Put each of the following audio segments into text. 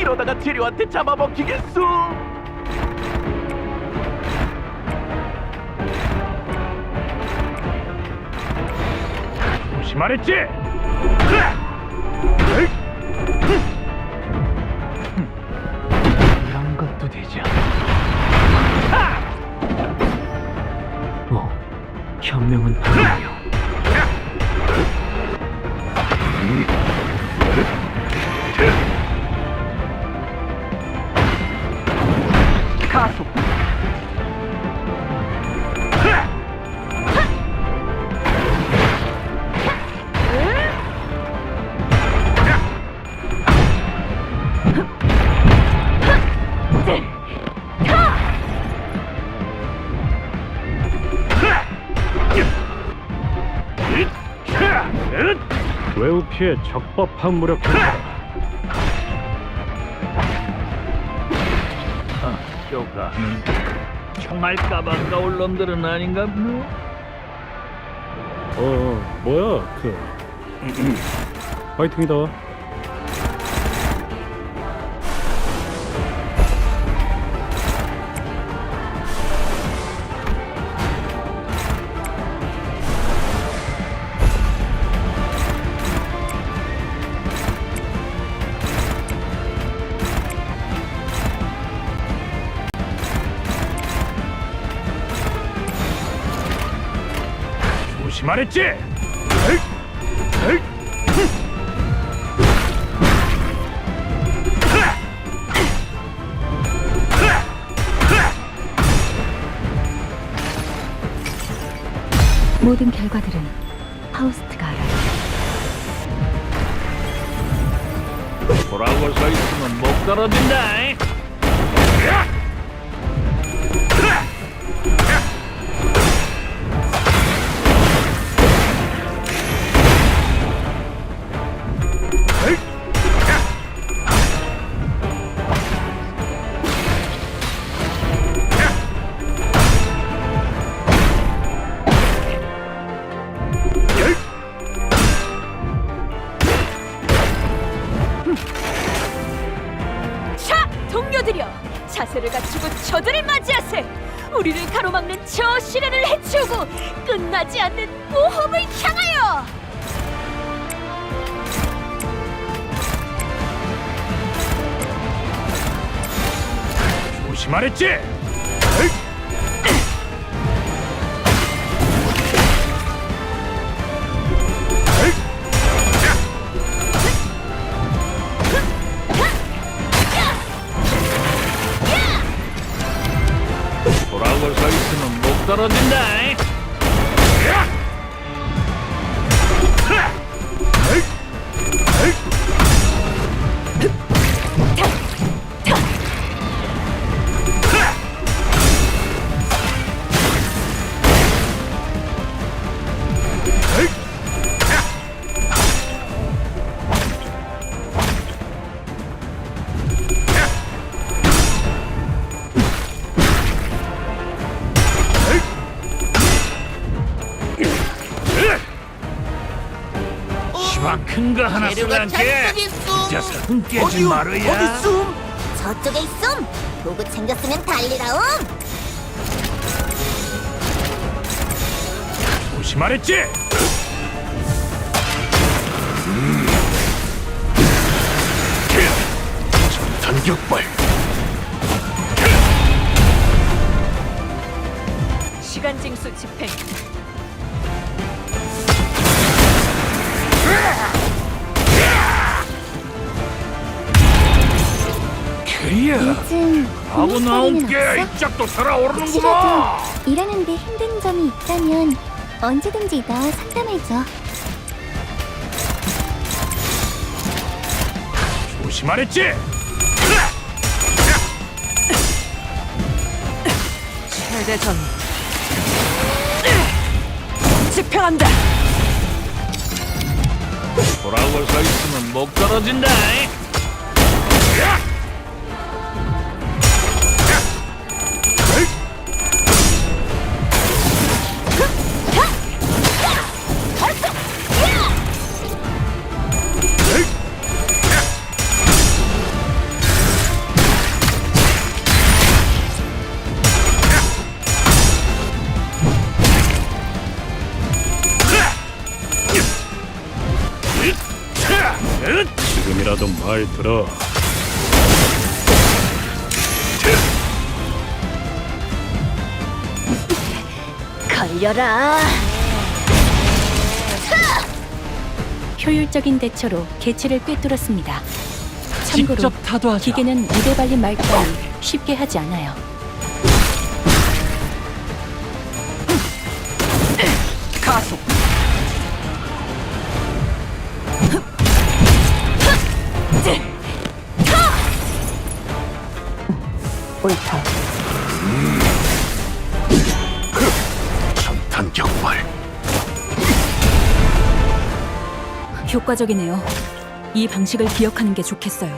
이러다가 재료한테 잡아먹히겠소. 조심하랬지? 이런 것도 되죠. 오, 현명은 아니요. 외우 피해 적법한 무력 행사 쇼가 총알 까방 까올 놈들은 아닌가 뭐? 어 뭐야 그. 파이팅이다 조심하랬지? 모든 결과들은 파우스트가 알아요. 돌아오고 서 있으면 목 떨어진다. 끝나지 않는 모험을 향하여! 조심하랬지? 돌아오고 서 있으면 목 떨어진다. 이. 시방 큰거 하나 쏠란게. 진짜 사슴 깨지 말어야. 저쪽에 있음. 도구 챙겼으면 달리라움. 조심하랬지? 전격발 시간 징수 집행. 고민 나온 게 없어? 이짝도 살아오르는구만. 혹시라도 일하는 데 힘든 점이 있다면 언제든지 나와 상담해줘. 조심하랬지? 최대전. 집행한다! 돌아오고 서 있으면 목 떨어진다. 말 들어. 걸려라. 효율적인 대처로 개체를 꿰뚫었습니다. 참고로 직접 타도하자. 기계는 입에 발린 말 따위 쉽게 하지 않아요. 옳다. 전탄 격발. 효과적이네요. 이 방식을 기억하는 게 좋겠어요.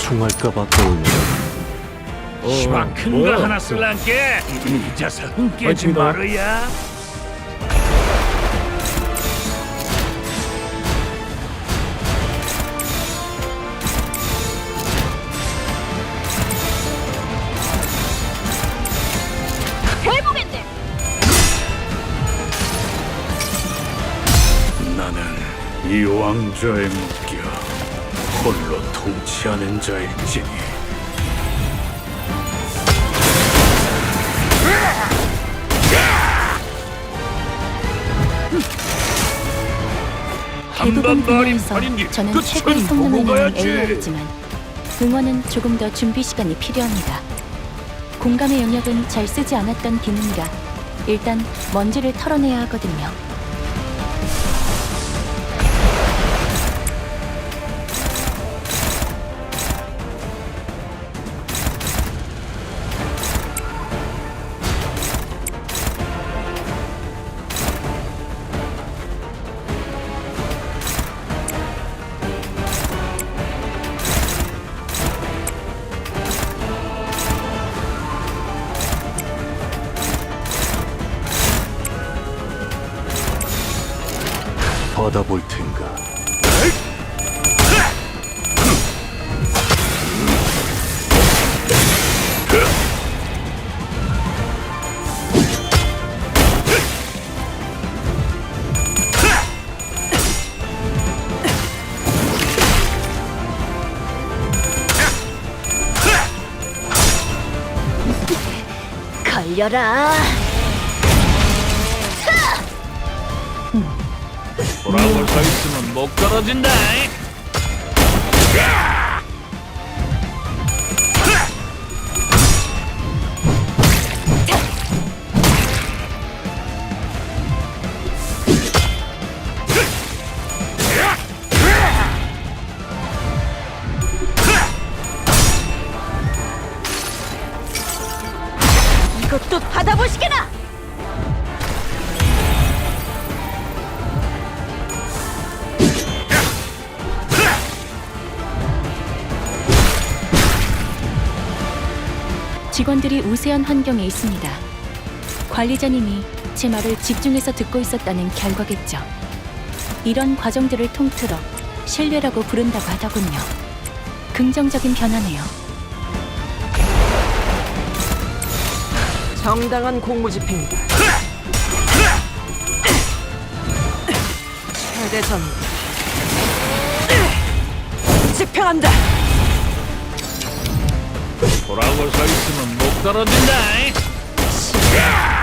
총알까봐 떠올려. 시방 큰거 뭐야, 하나 그- 쓸란게 이 자석은 깨지. 말어야 이 왕좌에 묶여 홀로 통치하는 자일지니. 대부분 분야에서 저는 끝은 최고의 성능을 내는. AI이지만 응원은 조금 더 준비 시간이 필요합니다. 공감의 영역은 잘 쓰지 않았던 기능이라 일단 먼지를 털어내야 하거든요. 걸려라. 돌아볼 서 있으면 못 떨어진다 이것도 받아보시게나. 직원들이 우세한 환경에 있습니다. 관리자님이 제 말을 집중해서 듣고 있었다는 결과겠죠. 이런 과정들을 통틀어 신뢰라고 부른다고 하더군요. 긍정적인 변화네요. 정당한 공무 집행이다. 최대 전 집행한다. 돌아볼 서 있으면 못 떨어진다 자,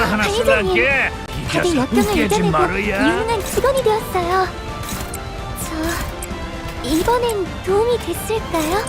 시방 큰 보세요, 거 하나 이 다들 역경을 이겨내고 유능한 직원이 되었어요. 저 이번엔 도움이 됐을까요?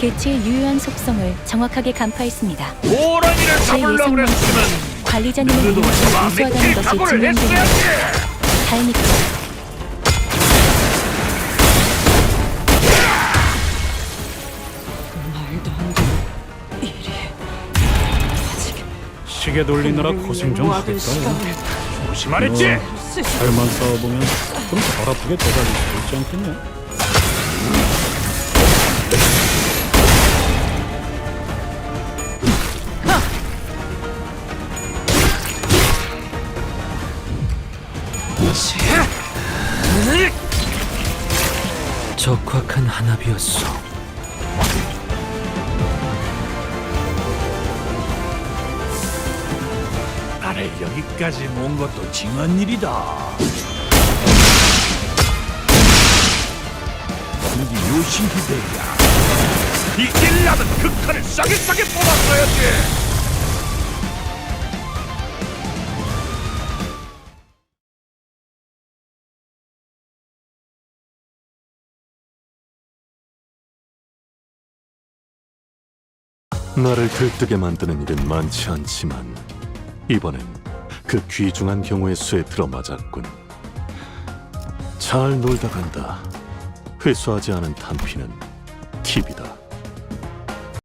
개체의 유효한 속성을 정확하게 간파했습니다. 호랑이를 제 잡으려고 예상만큼 그랬으면 관리자님의 마음에 우수하다는 들 것이 증명됩니다. 했어야지. 다행이다. 말도 안 되는 일이 아직 시계 돌리느라 고생 좀 모아둔 하겠다. 시간을 조심하랬지. 쓸 수- 잘만 싸워보면 좀 덜 아프게 되살릴 수 있지 않겠냐? 적확한 한압이었소. 나를 여기까지 모은 것도 징한 일이다. 여기 요시히데야. 이길라면 그 칼을 싸게 싸게 뽑았어야지. 나를 들뜨게 만드는 일은 많지 않지만 이번엔 그 귀중한 경우의 수에 들어맞았군. 잘 놀다 간다. 회수하지 않은 탄피는 팁이다.